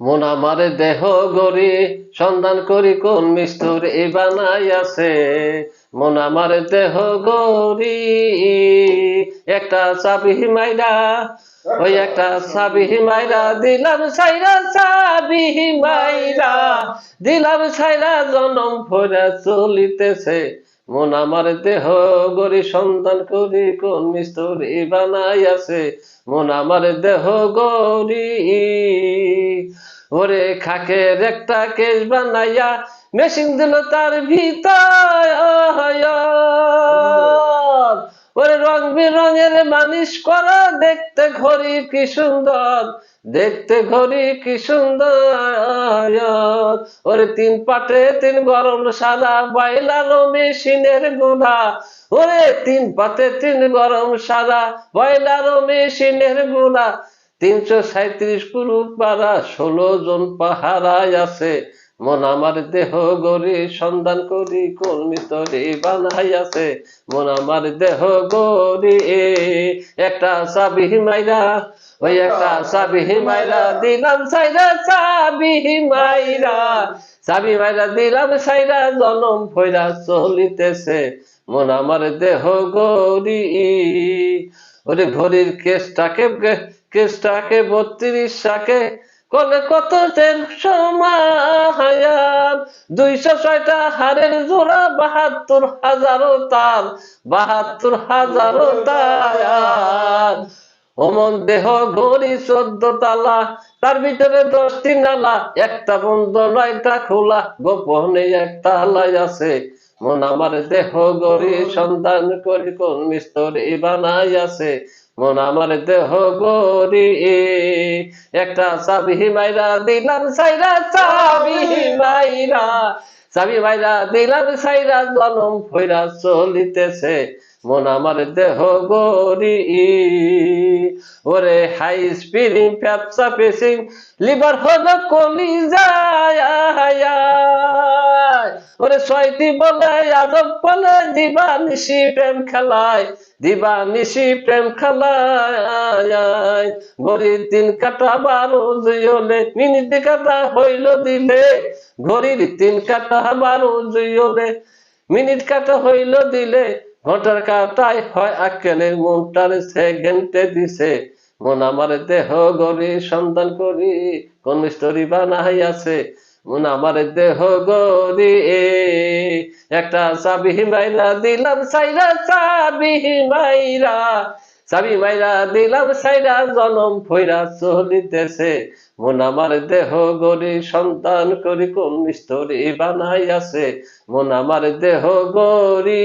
মন আমার দেহ গরি সন্ধান করি কোন মিস্তুর এ বানাই আছে। মন আমার দেহ গরি একটা চাবি মাইরা, ওই একটা চাবি মাইরা, দিলাম সাইরা চাবি মাইরা, দিলাম সাইরা জনম ফোরা চলিতেছে। মন আমার দেহ গরি সন্ধান করি কোন মিস্তুরি বানাই আছে। মন আমার দেহ গরি ওরে খাকের একটা কেস বানাইয়া, মেশিন দিল তার ভিতর ওরে রং বেরঙের মানিস করা, দেখতে ঘড়ি কি সুন্দর, দেখতে ঘড়ি কি সুন্দর। ওরে তিন পাটে তিন গরম সাদা বাইলার মেশিনের গুণা। ওরে তিন পাতে তিন গরম সাদা বয়লার মেশিনের গুণা। তিনশো সাঁত্রিশ পুরুষ পাড়া ষোলো জন পাহারায় আছে। মন আমার দেহ গরি সন্ধান করি কোন মিতরে বানাই আছে। মন আমার দেহ গরি একটা চাবি মাইরা, ওই একটা চাবি মাইরা দিলাম সাইরা চাবি মাইরা। চাবি মাইরা দিলাম সাইরা জনম ফইরা চলিতেছে। মন আমার দেহ গরি ওরে ঘড়ির কেসটাকে কেসটাকে বত্রিশ শাকে কলে কত সময় দুইশো ছয়টা হারের জোড়া, বাহাত্তর হাজারো তার বাহাত্তর হাজারো তার অমন দেহ ঘড়ি চোদ্দ তালা, তার ভিতরে দশটি নালা, একটা বন্ধ, নয়টা খোলা, গোপনে একটা আলাই আছে। মন আমার দেহ গড়ি সন্ধান করি, কোন মিস্তরি বানাই আছে। মন আমার দেহ গরি একটা চাবি মাইরা দিলাম, সাইরা চাবি মাইরা। চাবি মাইরা দিলাম, সাইরা জনম ফইরা চলিতেছে। মন আমার দেহ গরি ওরে হাই স্পিরিং ফ্যাপসা পেসিং লিভার হলো কলি যায় ওরে ছয়টি বলে আদব বলে দিবা নিশি প্রেম খেলায় দিবা নিশি প্রেম খেলায়। ঘড়ির দিন কাটা বারো জুইলে মিনিট কাটা হইল দিলে। ঘড়ির তিন কাটা বারো জুইলে মিনিট কাটা হইল দিলে। ঘণ্টার কাটাই হয় আকেলের মনটার সেকেন্ডে দিছে। মন আমার দেহ গরি সন্ধান করি, কোন মিস্টরি বানাই আছে। মন আমার দেহ গরি একটা চাবি মাইরা দিলাম, সাইরা চাবি মাইরা। চাবি মাইরা দিলাম, সাইরা জনম ফইরা চলিতেছে। মন আমার দেহ গরি সন্তান করি কোন মিস্তরি বানাই আছে মন আমার দেহ গরি